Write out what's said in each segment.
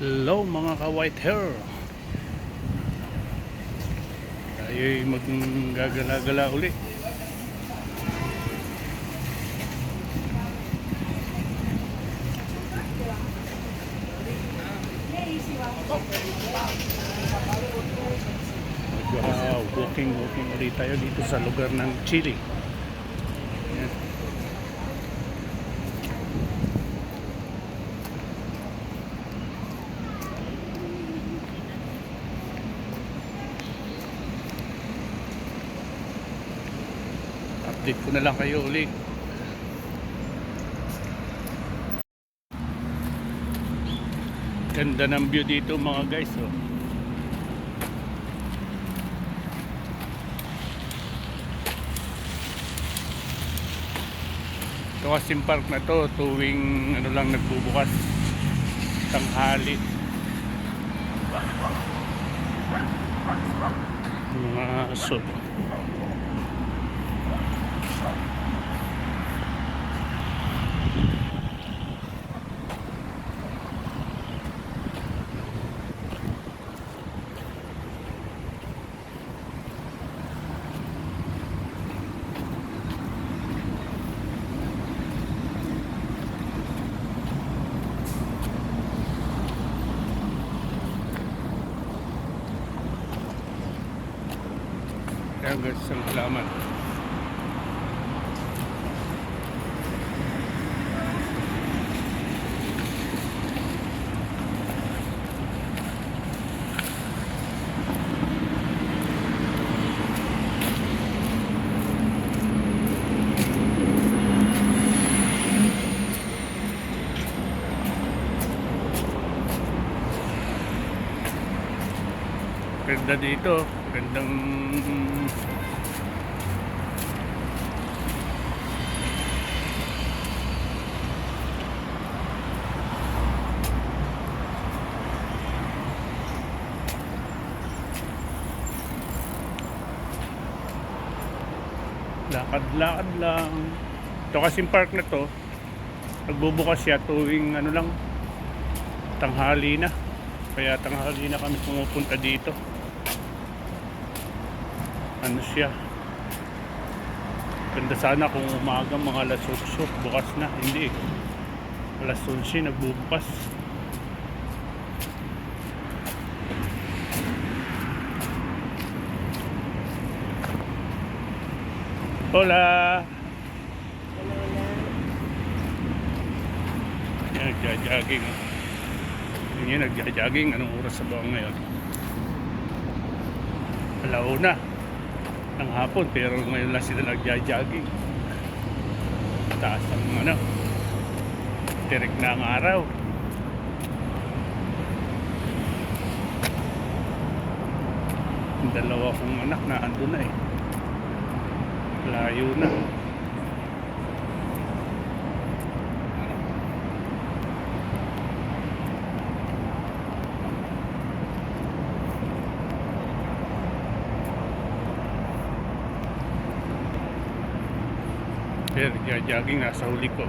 Hello mga ka-white hair. Tayo'y maggagala-gala uli. Mag walking walking ulit tayo dito sa lugar ng Chile ko na lang kayo uli ganda ng view dito mga guys oh. ito kasing park na to tuwing ano lang nagbubukas tanghali. Mga aso Kaya guys, ang halaman. Ganda dito. Gandang lakad-lakad lang. Ito kasing park na to, nagbubukas siya tuwing ano lang, tanghali na. Kaya tanghali na kami pumupunta dito. Ano siya? Ganda sana kung umaga mga alas 8 bukas na. Hindi. Alas 11 nagbubukas. Hola! Nagja-jogging. Yan, nagja-jogging. Anong oras sa buwan ngayon? Alauna ng hapon pero ngayon lang sila nagja-jogging. Taas ang ano. Tirik na ang araw. Dalawa kong anak na ando na eh. Layo na. Pero jogging nasa huli ko.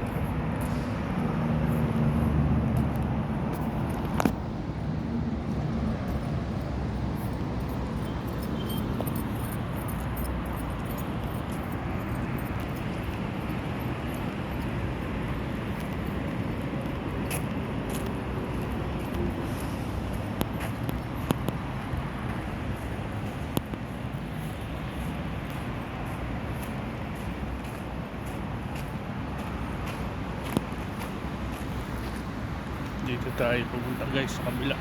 Dito tayo pupunta guys sa kabila.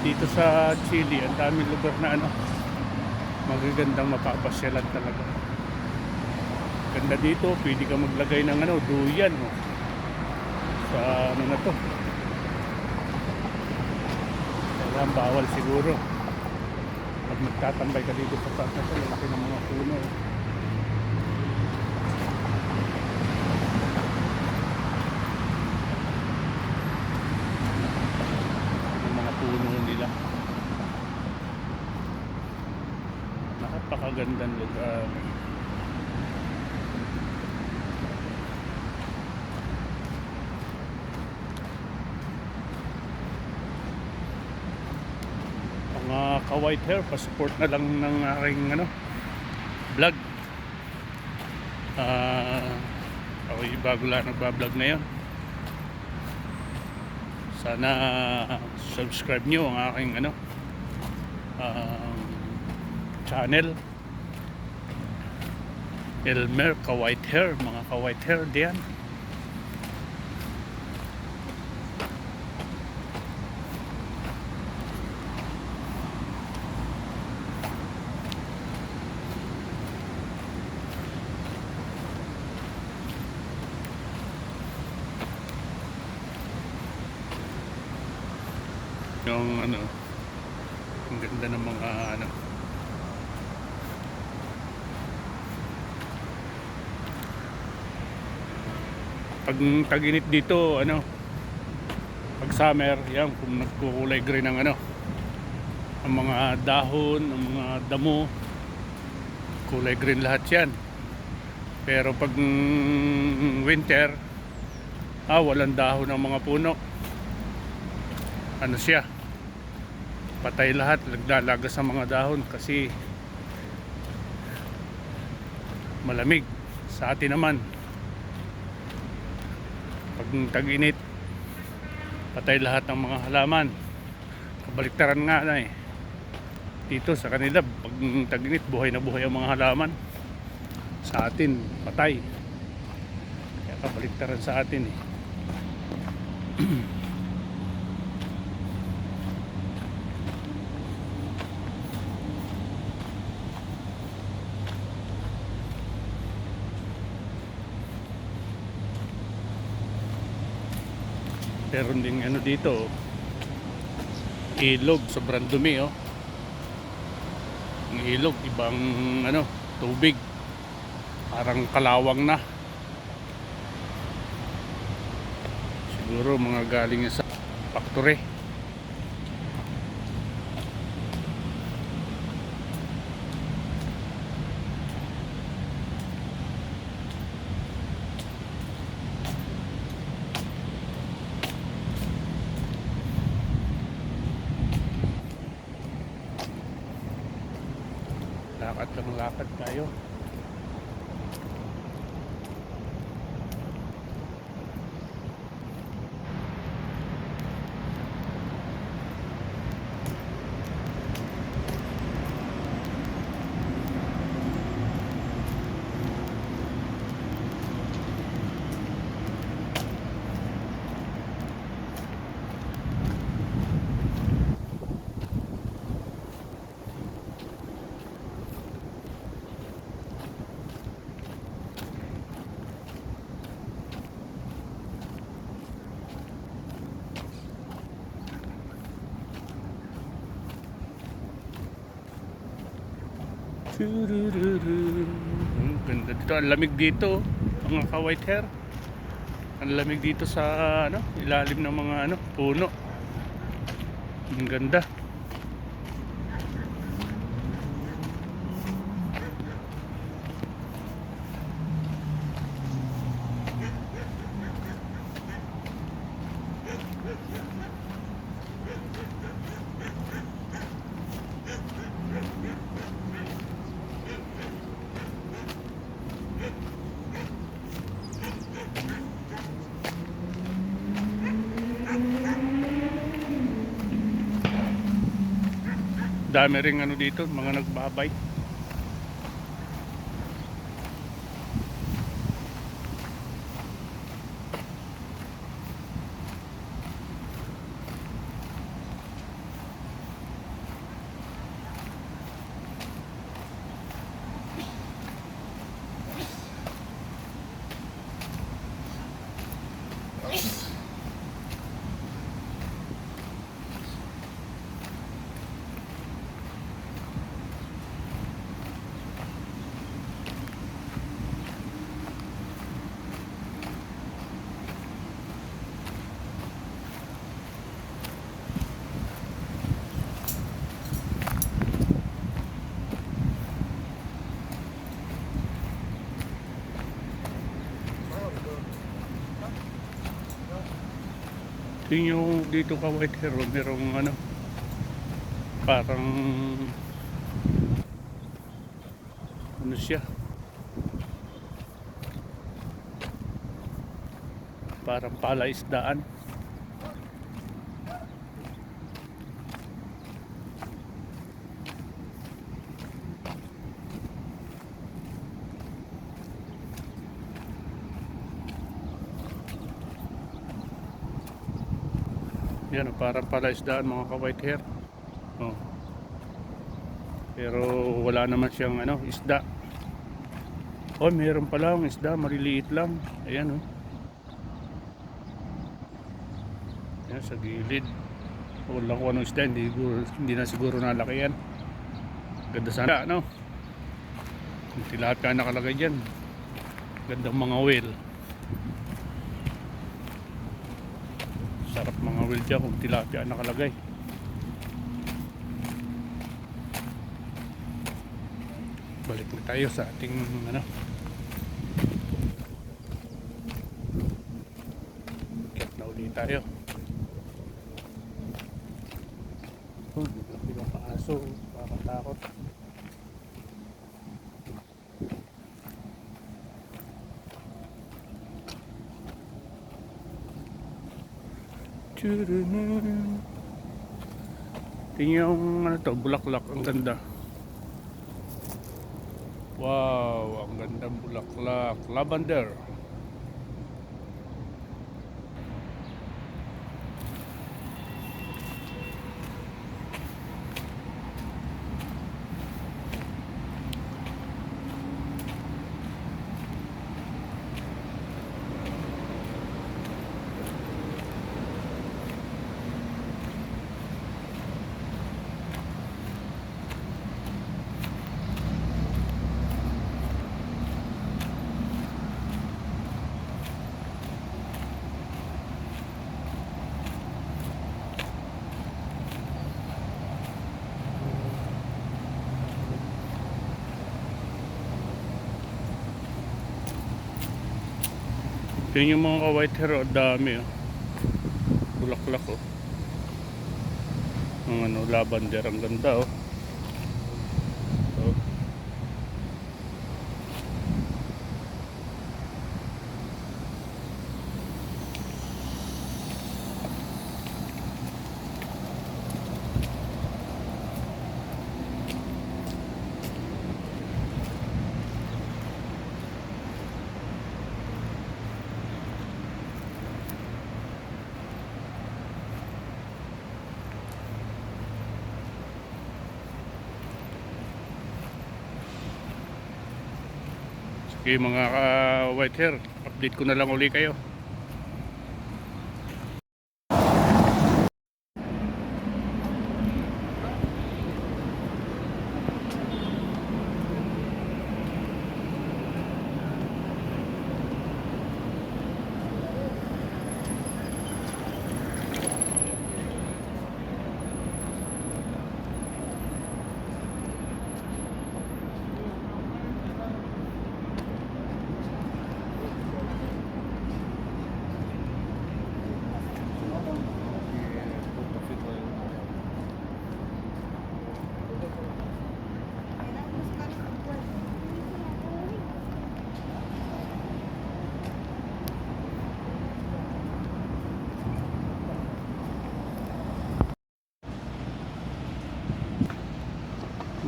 dito sa Chile, ang daming lugar na ano, magagandang mapapasyalan talaga. Ganda dito, pwede ka maglagay ng ano, duyan. Oh. Sa ano na to. Kailangan bawal siguro. pag magtatambay ka dito sa park na to, laki ng mga puno. Yung mga puno nila. Napakagandang lugar. mga ka-white hair, pa-support na lang ng aking ano, vlog. Ah, ako yung bago lang nagbablog na yun. Sana subscribe nyo ang aking ano, um, channel. Elmer ka-white hair, mga ka-white hair diyan. yung ano ang ganda ng mga ano pag taginit dito ano pag summer yan kung nagkukulay green ang ano ang mga dahon ang mga damo kulay green lahat yan. Pero pag mm, winter ah walang dahon ng mga puno. Ano siya? Patay lahat naglalagas ang mga dahon kasi malamig. Sa atin naman tag-init. Patay lahat ng mga halaman. Kabaliktaran nga na eh. Dito sa kanila pag tag-init buhay na buhay ang mga halaman. Sa atin patay. Kaya kabaliktaran sa atin eh Meron ding ano dito, ilog, sobrang dumi oh. Ang ilog, ibang ano, tubig. Parang kalawang na. Siguro mga galing sa factory. Lakad lakad tayo. Ang ganda dito. Ang lamig dito. Mga ka-white hair. Ang lamig dito sa ano, ilalim ng mga ano, puno. Ang ganda. Dami ring ano dito, mga nagbabay. Yun yung dito ka White Hero, merong ano, parang ano siya? Parang palaisdaan yan parang palaisdaan mga ka-white hair oh. pero wala naman siyang ano isda oh meron pala ang isda maliliit lang ayan oh Yan sa gilid. Wala ko anong isda, hindi, hindi na siguro nalaki yan. Ganda sana, no? Kung tilapia nakalagay dyan. Gandang mga whale. Whale dyan kung tilapia nakalagay. Balik na tayo sa ating ano. Kat na ulit tayo. Oh, laki ng paaso. Tingnan yung ano to, bulaklak. Ang ganda. Wow, ang ganda bulaklak. Lavender. Yun yung mga white hair, oh, dami oh. Bulaklak oh. Ang ano, lavender, ang ganda oh. Sige mga ah, white hair, update ko na lang uli kayo.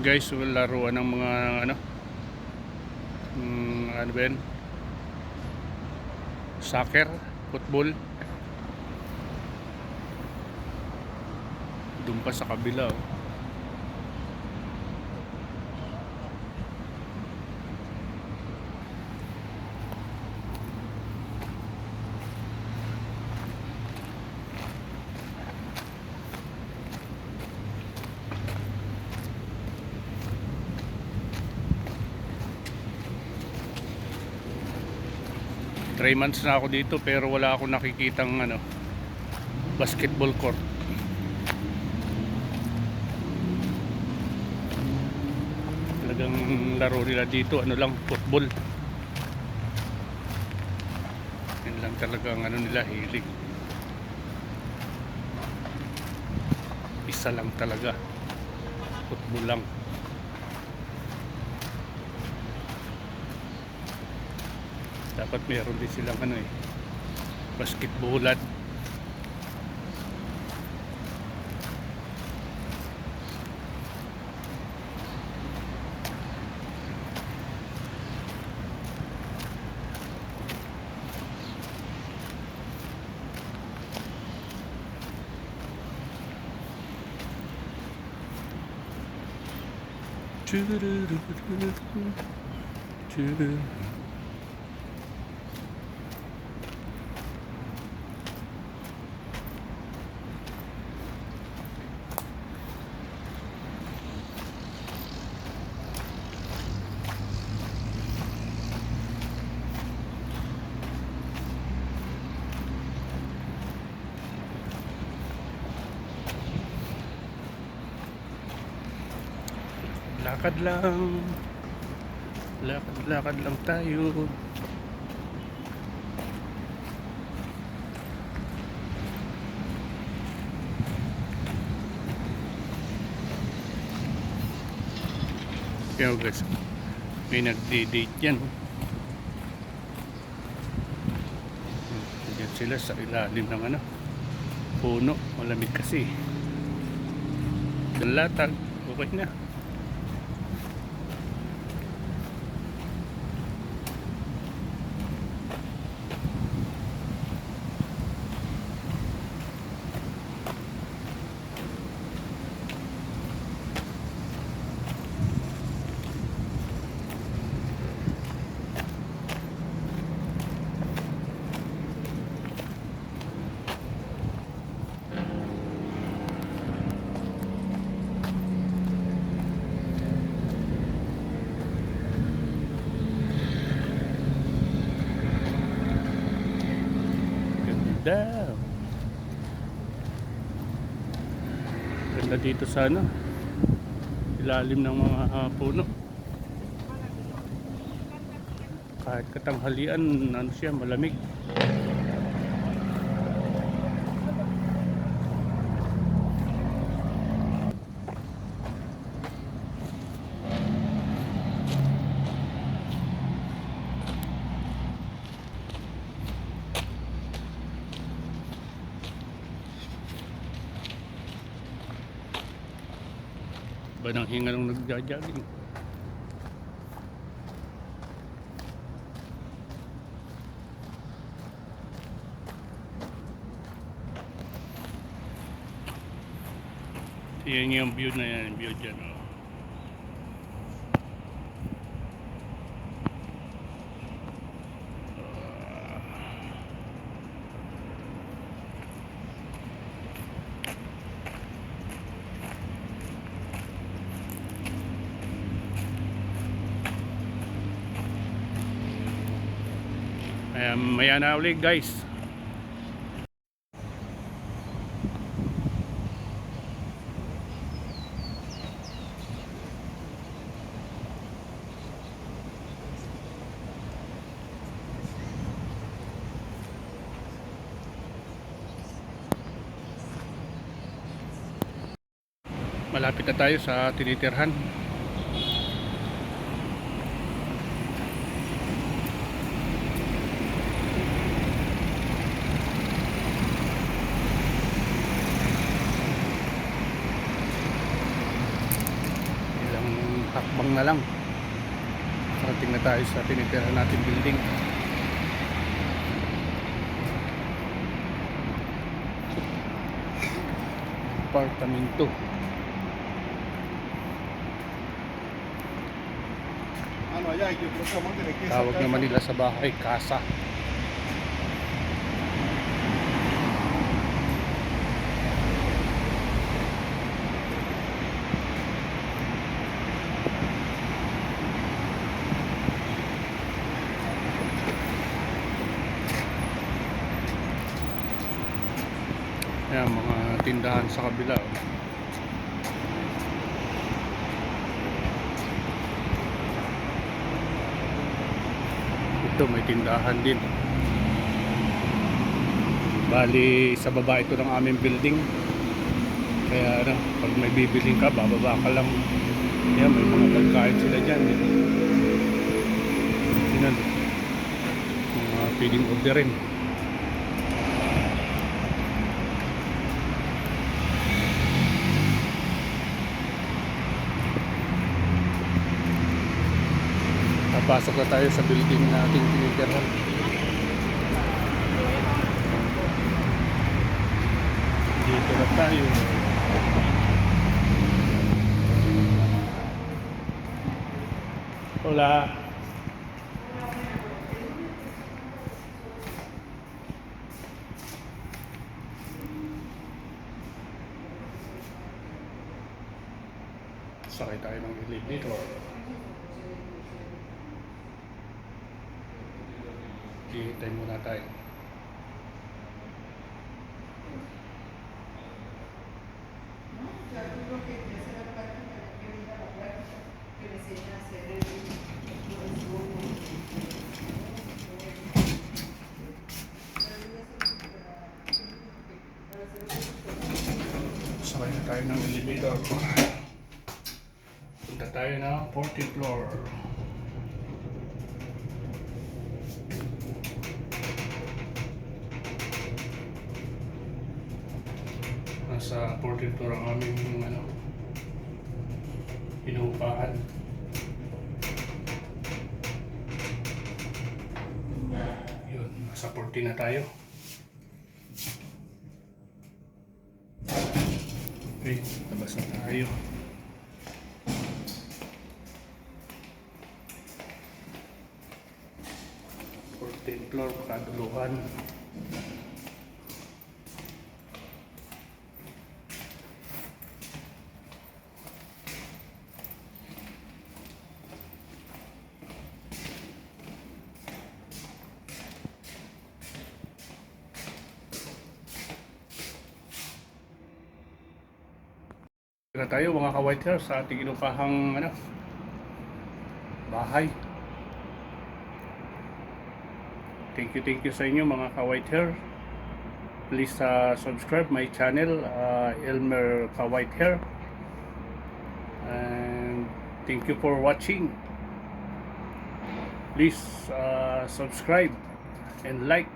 Guys, laruan ng mga ano mm, ano ba yan? Soccer, football. Doon pa sa kabila. Oh. 3 months na ako dito pero wala akong nakikitang ano, basketball court. Talagang laro nila dito, ano lang, football. Yan lang talagang ano nila, hilig. Isa lang talaga. Football lang. Dapat meron din silang ano eh Lakad lang. Lakad-lakad lang tayo. Kaya guys, may nagdi-date yan. Diyan sila sa ilalim ng ano, puno. Malamig kasi. Dalatag, okay na. Ganda. Ganda dito sa ano. Ilalim ng mga ah, puno. Kahit katanghalian, ano siya, malamig. Ba nang hinga nung nagja-jogging. Yan yung view na yan, view dyan. Oh. Ayan, maya na ulit guys. Malapit na tayo sa tinitirhan. ilang hakbang na lang parating na tayo sa tinitirahan natin building. Apartamento Ano, tawag naman nila sa bahay casa Ayan, mga tindahan sa kabila. oh. Ito, may tindahan din. Bali, sa baba ito ng aming building. Kaya ano, pag may bibiling ka, bababa ka lang. Yan, may mga pagkain sila dyan. Yan. Yan. Mga pwedeng orderin. Napasok na tayo sa building na ating tinitirahan. Dito na tayo. Hola. Sakay tayo ng elevator. Hihintay muna tayo. Sakay na tayo ng elevator. Punta tayo na 14th floor. Nasa 14th floor ang aming ano, inuupahan. Yun, nasa 14 na tayo. Okay, labas na tayo. Fourteenth floor, kaduluhan. Na tayo mga ka-white hair sa ating inupahang ano, bahay. Thank you, thank you sa inyo mga ka-white hair. Please uh, subscribe my channel, uh, Elmer Ka-White Hair. And thank you for watching. Please uh, subscribe and like.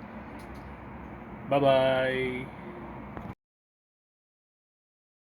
Bye-bye.